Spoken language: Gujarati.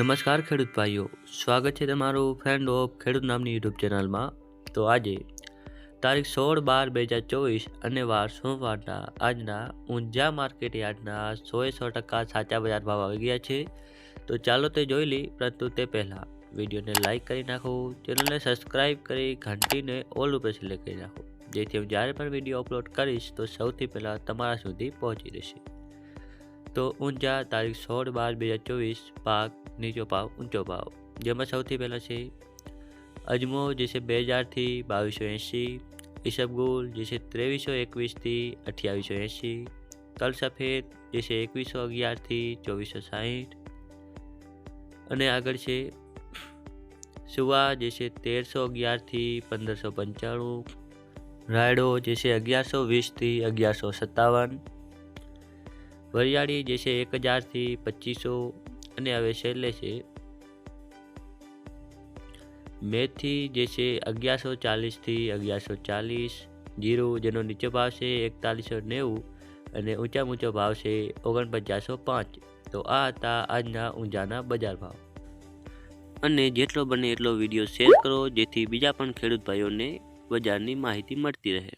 નમસ્કાર ખેડૂત ભાઈઓ, સ્વાગત છે તમારું ફ્રેન્ડ ઓફ ખેડૂત નામની યુટ્યુબ ચેનલમાં. તો આજે તારીખ સોળ બાર બે હજાર ચોવીસ અને વાર સોમવારના, આજના ઊંઝા માર્કેટ યાર્ડના સોએ સો ટકા સાચા બજાર ભાવ આવી ગયા છે. તો ચાલો તે જોઈ લઈ પરંતુ તે પહેલાં વિડીયોને લાઇક કરી નાખો, ચેનલને સબસ્ક્રાઈબ કરી ઘંટીને ઓલ ઉપર સિલેક્ટ કરી નાખો. જેથી હું જ્યારે પણ વીડિયો અપલોડ કરીશ, તો સૌથી પહેલાં તમારા સુધી પહોંચી રહેશે તો ઊંઝા તારીખ સોળ બાર બે હજાર ચોવીસ, પાક નીચો ભાવ ઊંચો ભાવ જેમાં સૌથી પહેલાં છે અજમો, જે છે બે હજારથી બાવીસો એંશી, ઈસબગુલ, જે છે ત્રેવીસો એકવીસથી અઠ્યાવીસો એંશી તલ સફેદ જે છે એકવીસો અગિયારથી ચોવીસો સાહીઠ. અને આગળ છે સુવા, જે છે તેરસો અગિયારથી પંદરસો પંચાણું. રાયડો, જે છે અગિયારસો વીસથી અગિયારસો સત્તાવન. વરિયાળી જે છે એક હજારથી પચીસો અને હવે છેલ્લે છે મેથી જે છે અગિયારસો ચાલીસથી અગિયારસો ચાલીસ. જીરું જેનો નીચો ભાવ છે એકતાલીસો નેવું અને ઊંચા ઊંચો ભાવ છે ઓગણપચાસો પાંચ. તો આ હતા આજના ઊંઝાના બજાર ભાવ. અને જેટલો બને એટલો વીડિયો શેર કરો, જેથી બીજા પણ ખેડૂત ભાઈઓને બજારની માહિતી મળતી રહે.